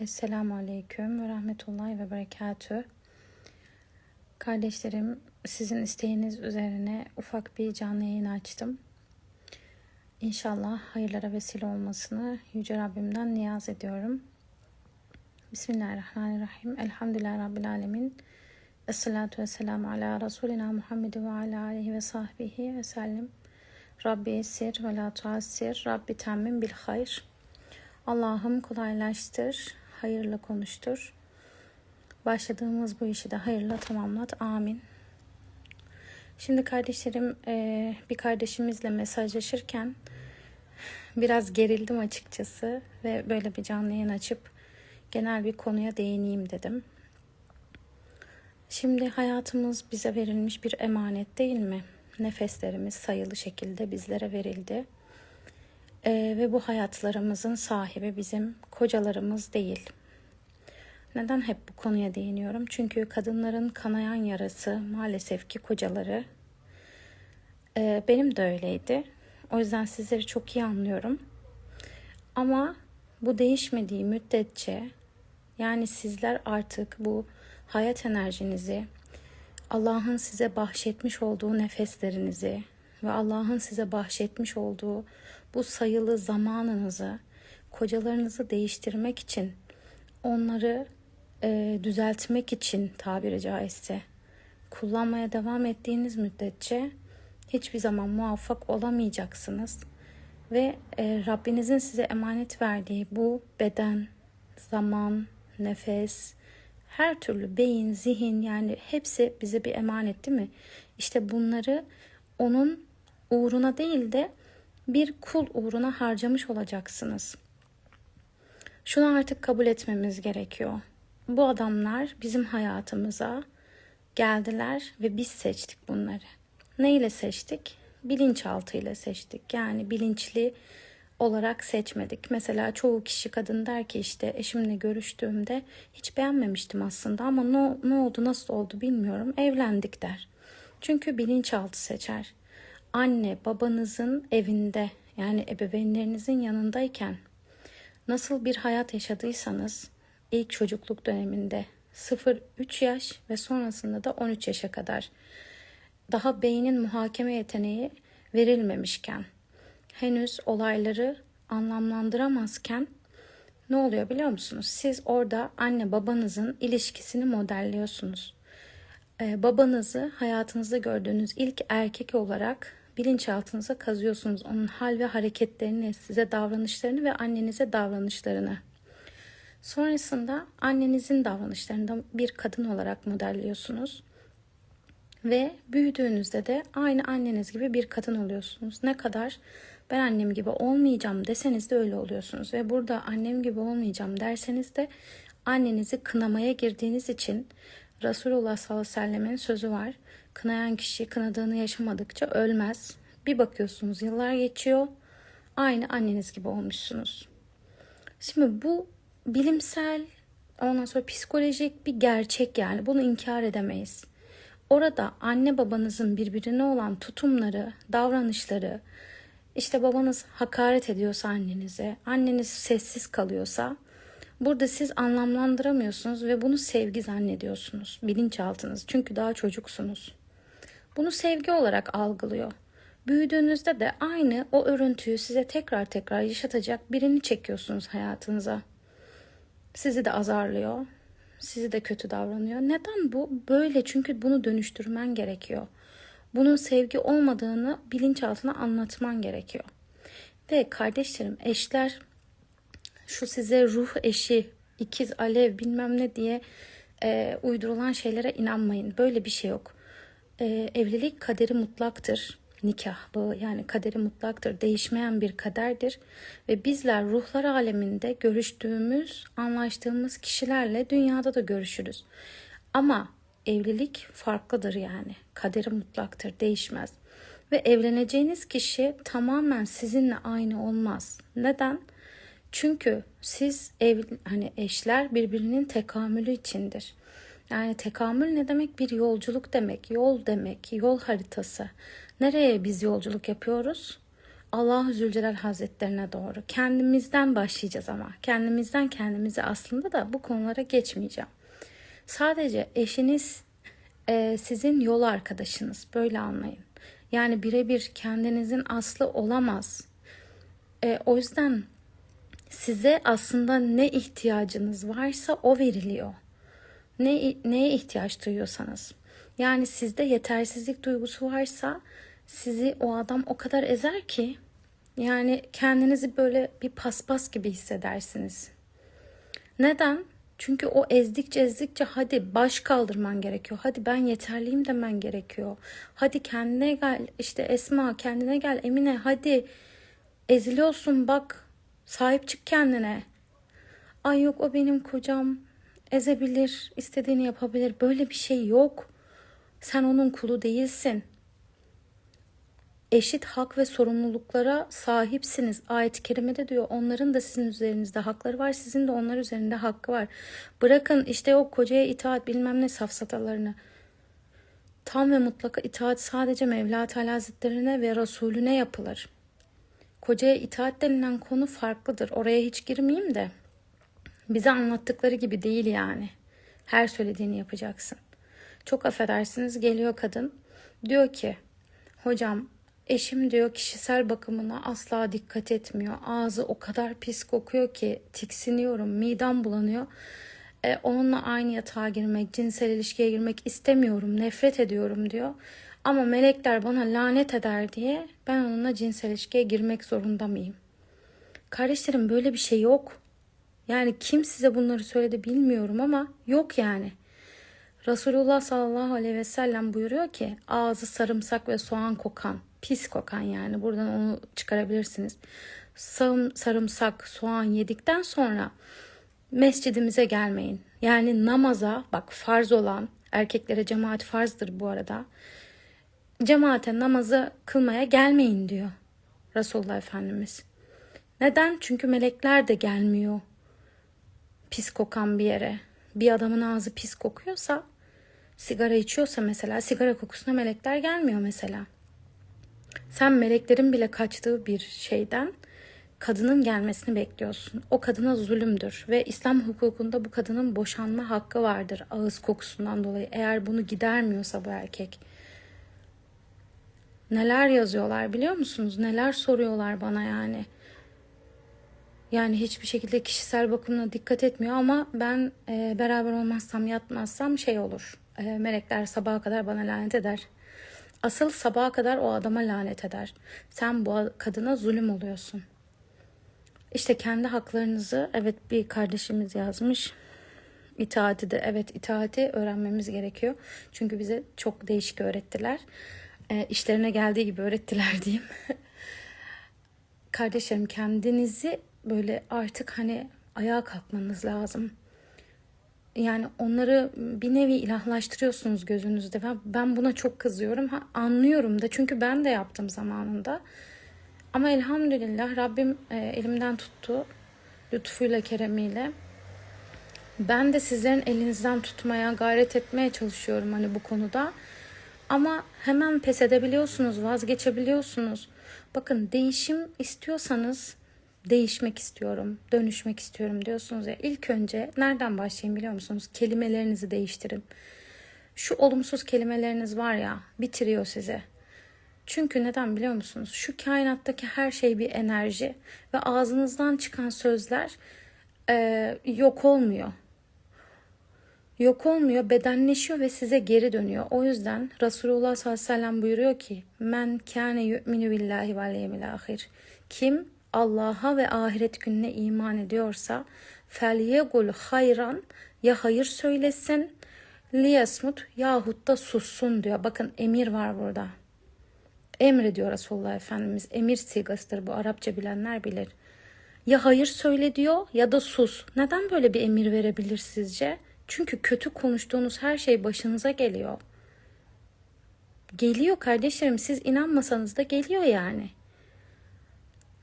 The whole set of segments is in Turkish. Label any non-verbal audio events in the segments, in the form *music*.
Esselamu Aleyküm ve Rahmetullahi ve Berekatü. Kardeşlerim, sizin isteğiniz üzerine ufak bir canlı yayın açtım. İnşallah hayırlara vesile olmasını Yüce Rabbimden niyaz ediyorum. Bismillahirrahmanirrahim. Elhamdülillahi Rabbil Alemin. Esselatu vesselamu ala Resulina Muhammed ve ala aleyhi ve sahbihi ve sellem. Rabbi esir ve la tuassir. Rabbi temmim bil hayr. Allah'ım kolaylaştır, hayırla konuştur. Başladığımız bu işi de hayırla tamamlat. Amin. Şimdi kardeşlerim e, bir kardeşimizle mesajlaşırken biraz gerildim açıkçası ve böyle bir canlı yayın açıp genel bir konuya değineyim dedim. Şimdi hayatımız bize verilmiş bir emanet değil mi? Nefeslerimiz sayılı şekilde bizlere verildi. Ee, ve bu hayatlarımızın sahibi bizim kocalarımız değil. Neden hep bu konuya değiniyorum? Çünkü kadınların kanayan yarası maalesef ki kocaları. Ee, benim de öyleydi. O yüzden sizleri çok iyi anlıyorum. Ama bu değişmediği müddetçe yani sizler artık bu hayat enerjinizi, Allah'ın size bahşetmiş olduğu nefeslerinizi ve Allah'ın size bahşetmiş olduğu bu sayılı zamanınızı kocalarınızı değiştirmek için onları e, düzeltmek için tabiri caizse kullanmaya devam ettiğiniz müddetçe hiçbir zaman muvaffak olamayacaksınız. Ve e, Rabbinizin size emanet verdiği bu beden, zaman, nefes, her türlü beyin, zihin yani hepsi bize bir emanet değil mi? İşte bunları onun uğruna değil de bir kul uğruna harcamış olacaksınız. Şunu artık kabul etmemiz gerekiyor. Bu adamlar bizim hayatımıza geldiler ve biz seçtik bunları. Ne ile seçtik? Bilinçaltı ile seçtik. Yani bilinçli olarak seçmedik. Mesela çoğu kişi kadın der ki işte eşimle görüştüğümde hiç beğenmemiştim aslında ama ne, ne oldu nasıl oldu bilmiyorum evlendik der. Çünkü bilinçaltı seçer anne babanızın evinde yani ebeveynlerinizin yanındayken nasıl bir hayat yaşadıysanız ilk çocukluk döneminde 0-3 yaş ve sonrasında da 13 yaşa kadar daha beynin muhakeme yeteneği verilmemişken henüz olayları anlamlandıramazken ne oluyor biliyor musunuz? Siz orada anne babanızın ilişkisini modelliyorsunuz. Ee, babanızı hayatınızda gördüğünüz ilk erkek olarak bilinçaltınıza kazıyorsunuz onun hal ve hareketlerini, size davranışlarını ve annenize davranışlarını. Sonrasında annenizin davranışlarını bir kadın olarak modelliyorsunuz. Ve büyüdüğünüzde de aynı anneniz gibi bir kadın oluyorsunuz. Ne kadar ben annem gibi olmayacağım deseniz de öyle oluyorsunuz. Ve burada annem gibi olmayacağım derseniz de annenizi kınamaya girdiğiniz için Resulullah sallallahu aleyhi ve sellemin sözü var. Kınayan kişi kınadığını yaşamadıkça ölmez. Bir bakıyorsunuz yıllar geçiyor. Aynı anneniz gibi olmuşsunuz. Şimdi bu bilimsel ondan sonra psikolojik bir gerçek yani bunu inkar edemeyiz. Orada anne babanızın birbirine olan tutumları, davranışları, işte babanız hakaret ediyorsa annenize, anneniz sessiz kalıyorsa burada siz anlamlandıramıyorsunuz ve bunu sevgi zannediyorsunuz bilinçaltınız. Çünkü daha çocuksunuz. Bunu sevgi olarak algılıyor. Büyüdüğünüzde de aynı o örüntüyü size tekrar tekrar yaşatacak birini çekiyorsunuz hayatınıza. Sizi de azarlıyor, sizi de kötü davranıyor. Neden bu? Böyle çünkü bunu dönüştürmen gerekiyor. Bunun sevgi olmadığını bilinçaltına anlatman gerekiyor. Ve kardeşlerim, eşler şu size ruh eşi, ikiz, alev bilmem ne diye e, uydurulan şeylere inanmayın. Böyle bir şey yok. E, evlilik kaderi mutlaktır nikah bağı yani kaderi mutlaktır. Değişmeyen bir kaderdir ve bizler ruhlar aleminde görüştüğümüz, anlaştığımız kişilerle dünyada da görüşürüz. Ama evlilik farklıdır yani. Kaderi mutlaktır, değişmez. Ve evleneceğiniz kişi tamamen sizinle aynı olmaz. Neden? Çünkü siz ev hani eşler birbirinin tekamülü içindir. Yani tekamül ne demek? Bir yolculuk demek, yol demek, yol haritası. Nereye biz yolculuk yapıyoruz? Allah Zülcelal Hazretlerine doğru. Kendimizden başlayacağız ama. Kendimizden kendimize aslında da bu konulara geçmeyeceğim. Sadece eşiniz e, sizin yol arkadaşınız. Böyle anlayın. Yani birebir kendinizin aslı olamaz. E, o yüzden size aslında ne ihtiyacınız varsa o veriliyor. Ne, neye ihtiyaç duyuyorsanız. Yani sizde yetersizlik duygusu varsa sizi o adam o kadar ezer ki yani kendinizi böyle bir paspas gibi hissedersiniz. Neden? Çünkü o ezdikçe ezdikçe hadi baş kaldırman gerekiyor. Hadi ben yeterliyim demen gerekiyor. Hadi kendine gel işte Esma kendine gel Emine hadi eziliyorsun bak sahip çık kendine. Ay yok o benim kocam ezebilir istediğini yapabilir böyle bir şey yok. Sen onun kulu değilsin eşit hak ve sorumluluklara sahipsiniz. Ayet-i kerimede diyor onların da sizin üzerinizde hakları var, sizin de onlar üzerinde hakkı var. Bırakın işte o kocaya itaat bilmem ne safsatalarını. Tam ve mutlaka itaat sadece Mevla Teala Hazretlerine ve Resulüne yapılır. Kocaya itaat denilen konu farklıdır. Oraya hiç girmeyeyim de. Bize anlattıkları gibi değil yani. Her söylediğini yapacaksın. Çok affedersiniz geliyor kadın. Diyor ki hocam Eşim diyor kişisel bakımına asla dikkat etmiyor. Ağzı o kadar pis kokuyor ki tiksiniyorum, midem bulanıyor. E, onunla aynı yatağa girmek, cinsel ilişkiye girmek istemiyorum, nefret ediyorum diyor. Ama melekler bana lanet eder diye ben onunla cinsel ilişkiye girmek zorunda mıyım? Kardeşlerim böyle bir şey yok. Yani kim size bunları söyledi bilmiyorum ama yok yani. Resulullah sallallahu aleyhi ve sellem buyuruyor ki ağzı sarımsak ve soğan kokan pis kokan yani buradan onu çıkarabilirsiniz. Sarım, sarımsak, soğan yedikten sonra mescidimize gelmeyin. Yani namaza bak farz olan erkeklere cemaat farzdır bu arada. Cemaate namazı kılmaya gelmeyin diyor Resulullah Efendimiz. Neden? Çünkü melekler de gelmiyor pis kokan bir yere. Bir adamın ağzı pis kokuyorsa sigara içiyorsa mesela sigara kokusuna melekler gelmiyor mesela. Sen meleklerin bile kaçtığı bir şeyden kadının gelmesini bekliyorsun. O kadına zulümdür ve İslam hukukunda bu kadının boşanma hakkı vardır ağız kokusundan dolayı. Eğer bunu gidermiyorsa bu erkek. Neler yazıyorlar biliyor musunuz? Neler soruyorlar bana yani. Yani hiçbir şekilde kişisel bakımına dikkat etmiyor ama ben e, beraber olmazsam yatmazsam şey olur. E, melekler sabaha kadar bana lanet eder. Asıl sabaha kadar o adama lanet eder. Sen bu kadına zulüm oluyorsun. İşte kendi haklarınızı evet bir kardeşimiz yazmış. İtaati de evet itaati öğrenmemiz gerekiyor. Çünkü bize çok değişik öğrettiler. E, işlerine geldiği gibi öğrettiler *laughs* diyeyim. Kardeşlerim kendinizi böyle artık hani ayağa kalkmanız lazım yani onları bir nevi ilahlaştırıyorsunuz gözünüzde. Ben, ben buna çok kızıyorum. Ha, anlıyorum da çünkü ben de yaptım zamanında. Ama elhamdülillah Rabbim e, elimden tuttu. Lütfuyla, keremiyle. Ben de sizlerin elinizden tutmaya, gayret etmeye çalışıyorum hani bu konuda. Ama hemen pes edebiliyorsunuz, vazgeçebiliyorsunuz. Bakın değişim istiyorsanız değişmek istiyorum, dönüşmek istiyorum diyorsunuz ya ilk önce nereden başlayayım biliyor musunuz? Kelimelerinizi değiştirin. Şu olumsuz kelimeleriniz var ya bitiriyor sizi. Çünkü neden biliyor musunuz? Şu kainattaki her şey bir enerji ve ağzınızdan çıkan sözler e, yok olmuyor. Yok olmuyor, bedenleşiyor ve size geri dönüyor. O yüzden Resulullah sallallahu aleyhi ve sellem buyuruyor ki: "Men kâne yu'minu billahi vel yevmil ahir." Kim Allah'a ve ahiret gününe iman ediyorsa felyegul hayran ya hayır söylesin liyasmut yahut da sussun diyor. Bakın emir var burada. Emrediyor Resulullah Efendimiz. Emir sigasıdır bu. Arapça bilenler bilir. Ya hayır söyle diyor ya da sus. Neden böyle bir emir verebilir sizce? Çünkü kötü konuştuğunuz her şey başınıza geliyor. Geliyor kardeşlerim siz inanmasanız da geliyor yani.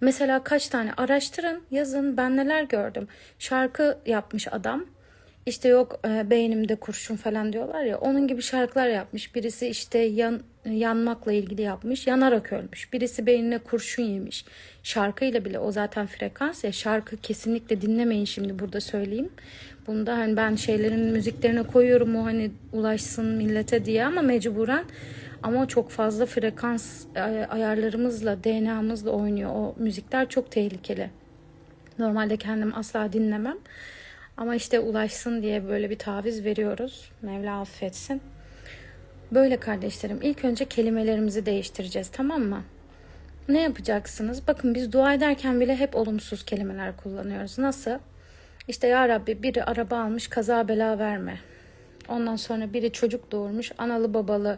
Mesela kaç tane araştırın yazın ben neler gördüm. Şarkı yapmış adam. İşte yok e, beynimde kurşun falan diyorlar ya onun gibi şarkılar yapmış. Birisi işte yan, yanmakla ilgili yapmış. Yanarak ölmüş. Birisi beynine kurşun yemiş. Şarkıyla bile o zaten frekans ya şarkı kesinlikle dinlemeyin şimdi burada söyleyeyim. Bunda hani ben şeylerin müziklerine koyuyorum o hani ulaşsın millete diye ama mecburen ama çok fazla frekans e, ayarlarımızla DNA'mızla oynuyor. O müzikler çok tehlikeli. Normalde kendim asla dinlemem. Ama işte ulaşsın diye böyle bir taviz veriyoruz. Mevla affetsin. Böyle kardeşlerim ilk önce kelimelerimizi değiştireceğiz tamam mı? Ne yapacaksınız? Bakın biz dua ederken bile hep olumsuz kelimeler kullanıyoruz. Nasıl? İşte ya Rabbi biri araba almış kaza bela verme. Ondan sonra biri çocuk doğurmuş analı babalı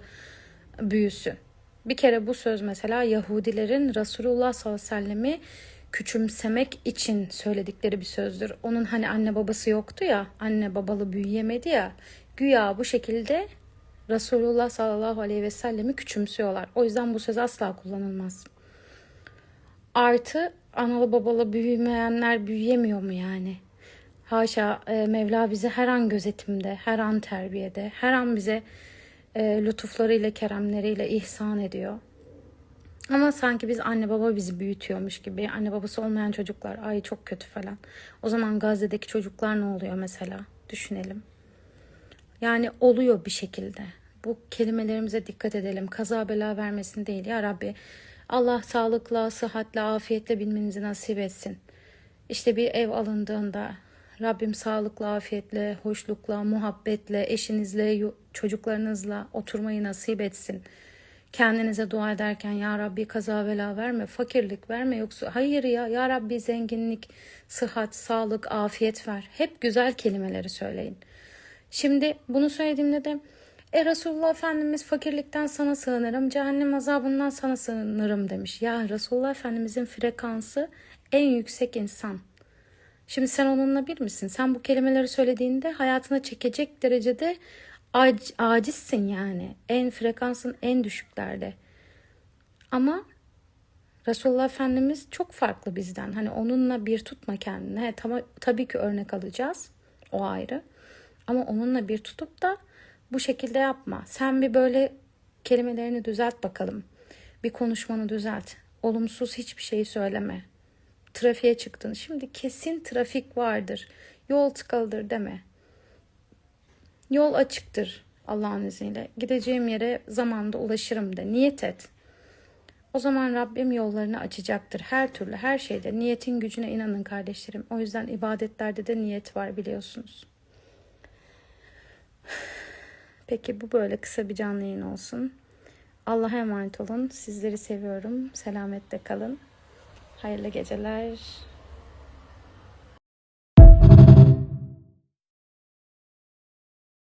büyüsün. Bir kere bu söz mesela Yahudilerin Resulullah sallallahu aleyhi ve sellem'i küçümsemek için söyledikleri bir sözdür. Onun hani anne babası yoktu ya, anne babalı büyüyemedi ya. Güya bu şekilde Resulullah sallallahu aleyhi ve sellemi küçümsüyorlar. O yüzden bu söz asla kullanılmaz. Artı analı babalı büyümeyenler büyüyemiyor mu yani? Haşa e, Mevla bizi her an gözetimde, her an terbiyede, her an bize e, lütuflarıyla, keremleriyle ihsan ediyor. Ama sanki biz anne baba bizi büyütüyormuş gibi. Anne babası olmayan çocuklar ay çok kötü falan. O zaman Gazze'deki çocuklar ne oluyor mesela? Düşünelim. Yani oluyor bir şekilde. Bu kelimelerimize dikkat edelim. Kaza bela vermesin değil. Ya Rabbi Allah sağlıkla, sıhhatle, afiyetle bilmenizi nasip etsin. İşte bir ev alındığında Rabbim sağlıkla, afiyetle, hoşlukla, muhabbetle, eşinizle, çocuklarınızla oturmayı nasip etsin. Kendinize dua ederken ya Rabbi kaza bela verme, fakirlik verme yoksa hayır ya ya Rabbi zenginlik, sıhhat, sağlık, afiyet ver. Hep güzel kelimeleri söyleyin. Şimdi bunu söylediğimde de e Resulullah Efendimiz fakirlikten sana sığınırım, cehennem azabından sana sığınırım demiş. Ya Resulullah Efendimizin frekansı en yüksek insan. Şimdi sen onunla bir misin? Sen bu kelimeleri söylediğinde hayatına çekecek derecede ac- acizsin yani. En frekansın en düşüklerde. Ama Resulullah Efendimiz çok farklı bizden. Hani onunla bir tutma kendini. He, tam, tabii ki örnek alacağız. O ayrı. Ama onunla bir tutup da bu şekilde yapma. Sen bir böyle kelimelerini düzelt bakalım. Bir konuşmanı düzelt. Olumsuz hiçbir şeyi söyleme. Trafiğe çıktın. Şimdi kesin trafik vardır. Yol tıkalıdır deme. Yol açıktır Allah'ın izniyle. Gideceğim yere zamanda ulaşırım de. Niyet et. O zaman Rabbim yollarını açacaktır. Her türlü her şeyde niyetin gücüne inanın kardeşlerim. O yüzden ibadetlerde de niyet var biliyorsunuz. Peki bu böyle kısa bir canlı yayın olsun. Allah'a emanet olun. Sizleri seviyorum. Selametle kalın. Hayırlı geceler.